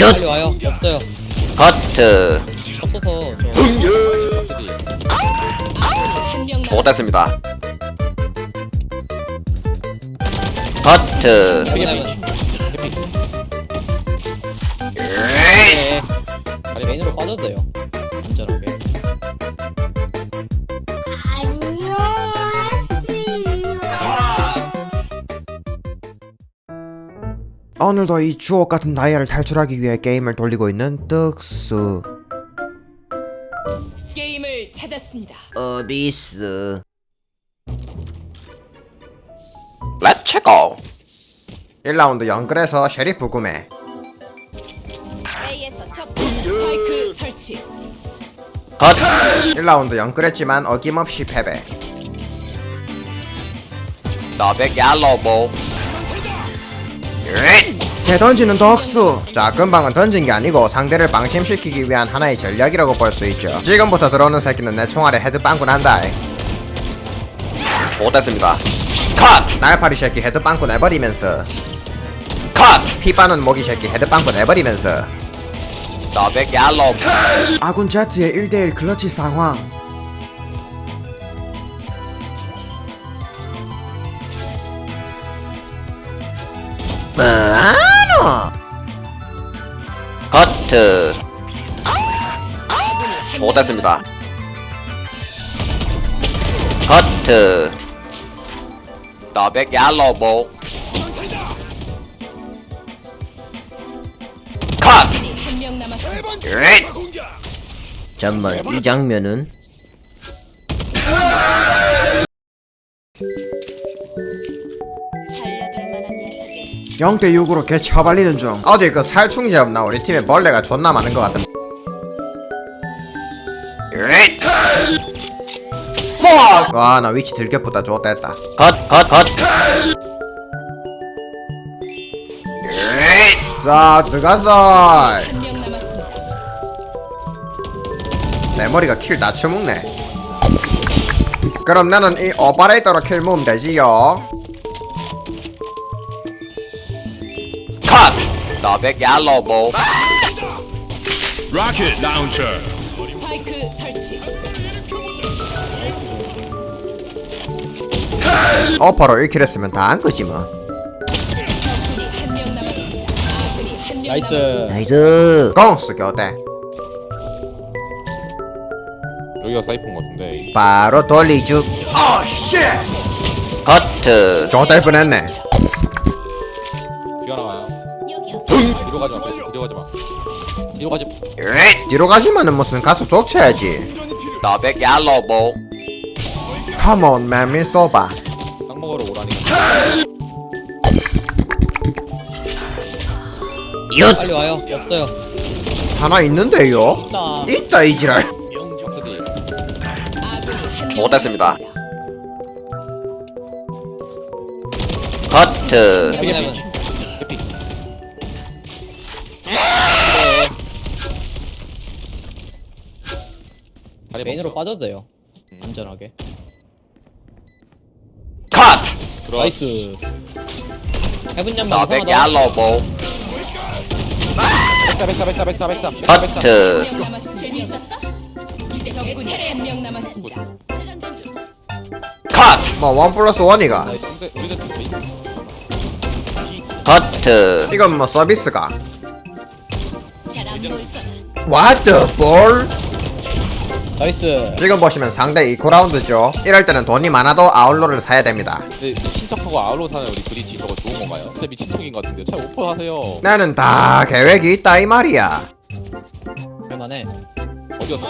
빨리 와요. 없어요. 커트 없어서 저 한명 좋됐습니다 커트. 아니 메인으로 빠져도 돼요. 안전하게. 오늘도 이 주옥 같은 다이아를 탈출하기 위해 게임을 돌리고 있는 떡수 게임을 찾았습니다. 어디스? 렛츠 고 1라운드 영끌에서 셰리프 구매. A에서 적 스파이크 설치. 컷! 1라운드 영끌했지만 어김없이 패배. 너백 얄로보 개 던지는 덕수. 자 금방은 던진 게 아니고 상대를 방심시키기 위한 하나의 전략이라고 볼 수 있죠. 지금부터 들어오는 새끼는 내 총알에 헤드 빵꾸 난다 좋됐습니다. 컷! 날파리 새끼 헤드 빵꾸 내버리면서. 컷! 피빠는 모기 새끼 헤드 빵꾸 내버리면서. 너백 얄로보 아군 제트의 1대1 클러치 상황 뭐하노? 커트. 좋됐습니다. 커트. 너백 얄로보 컷! 남았습니다. 으이, 잠만 이 장면은 0대 6으로 개 처발리는 중. 어디 그 살충제 없나? 우리 팀에 벌레가 존나 많은 것 같은. 와나 위치 들켰보다 좋댔다 컷, 컷, 컷. 으이, 자 들어가서. 한명 남았습니다. 내 머리가 킬다 처먹네. 그럼 나는 이 오퍼레이터로 킬 모으면 되지요 컷. 너백 얄로보 Rocket launcher. 스파이크 설치. 오퍼로 1킬 했으면 다 한 거지 뭐 적군이 한 명 남았습니다. 아군이 한명 나이스. 남았습니다. 나이스 공수 교대 여기가 것 같은데 바로 돌리죽 커트. 좋될 뻔했네 뒤로 가지 마. 뒤로 가지 마. 뒤로 가지 마. 뒤로 가시면은 무슨 가서 족쳐야지. 너백 얄로보 Come on man 땅 먹으러 오라니까. 윷. 빨리 와요. 없어요. 하나 있는데요? 나 있다 이 지랄. 좋됐습니다. 커트. 왜냐면 다리 메인으로 멈춰. 빠져도 돼요. 안전하게. 컷. 들어 나이스. 해븐 양반 너백 하나 더. 얄로보 백사 백사 백사 백사 백사 백사 백사 커트. 한명 남았습니다. 재미있었어? 이제 적군이 한명 남았습니다. 재장전 중. 컷. 뭐원 플러스 원이가 근데 메인 커트. 이건 뭐 서비스가 잘안 보일. What the ball? 나이스. 지금 보시면 상대 2코라운드죠 이럴 때는 돈이 많아도 아울로를 사야 됩니다 근데 미친 척하고 아울로 사는 우리 브리지 저거 좋은 건가요? 진짜 미친 척인 것 같은데 잘 오퍼 하세요 나는 다 계획이 있다 이 말이야 편하네. 어디였어?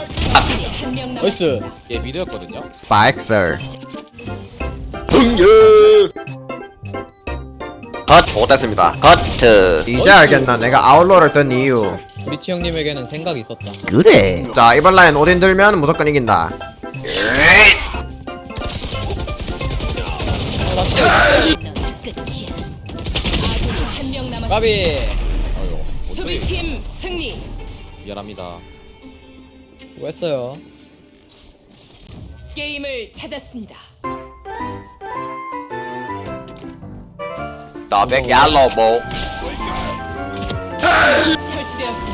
나이스. 얘 미드였거든요 스파이크슬 컷. 좋됐습니다. 커트. 이제 알겠나 내가 아울로를 든 이유 미치 형님에게는 생각이 있었다. 그래 자 이번 라인 오딘 들면 무조건 이긴다 으이, 확실히. 끝이야. 아군이 한명 남았습니다. 까비. 아유 어떻게 수비팀 승리. 미안합니다 수고했어요. 게임을 찾았습니다. 너백 얄로보 설치되었습니다.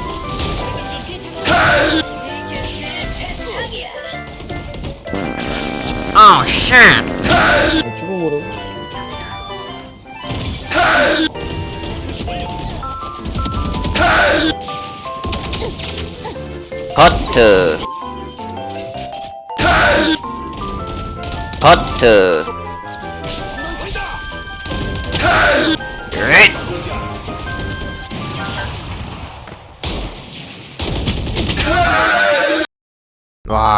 아 쉣! 죽음으로. 커트 커트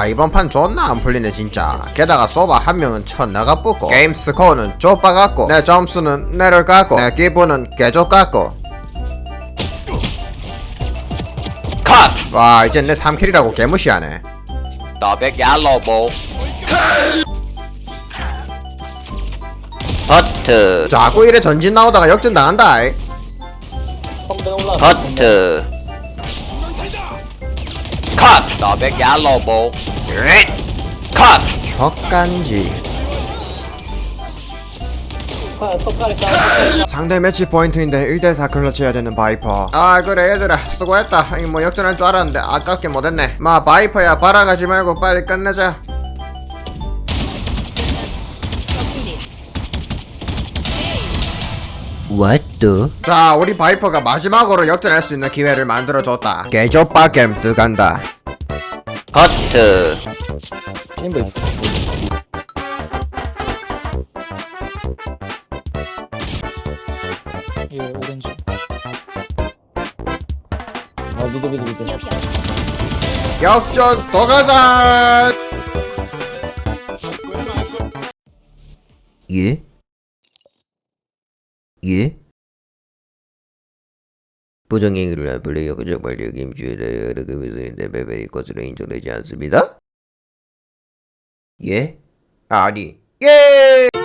와 이번 판 존나 안 풀리네 진짜. 게다가 소바 한 명은 천 나가 뽑고. 게임 스코어는 좁아갖고. 내 점수는 내려갔고. 내 기분은 개족같고. 컷! 와 이제 내 3킬이라고 개무시하네. 더백 얄로보. 커트. 자꾸 이래 전진 나오다가 역전 당한다. 커트. 컷! 더백 얄로보. 잇! 컷! 싸. 상대 매치 포인트인데 1대4 클러치 해야 되는 바이퍼. 아 그래 얘들아. 수고했다. 이뭐 역전할 줄 알았는데 아깝게 못했네. 마 바이퍼야. 바라가지 말고 빨리 끝내자. What the? 자 우리 바이퍼가 마지막으로 역전할 수 있는 기회를 만들어줬다. 개조빠겜 들어간다 커트 챔버 있어. 예, 오렌지. 아, 미드, 미드, 미드. 역전 더 가자 예? 예? 부정행위를 한 플레이어가 정말 여김주에 대해 여러 금에서인데 매매의 것으로 인정되지 않습니다? 예? 아니 예!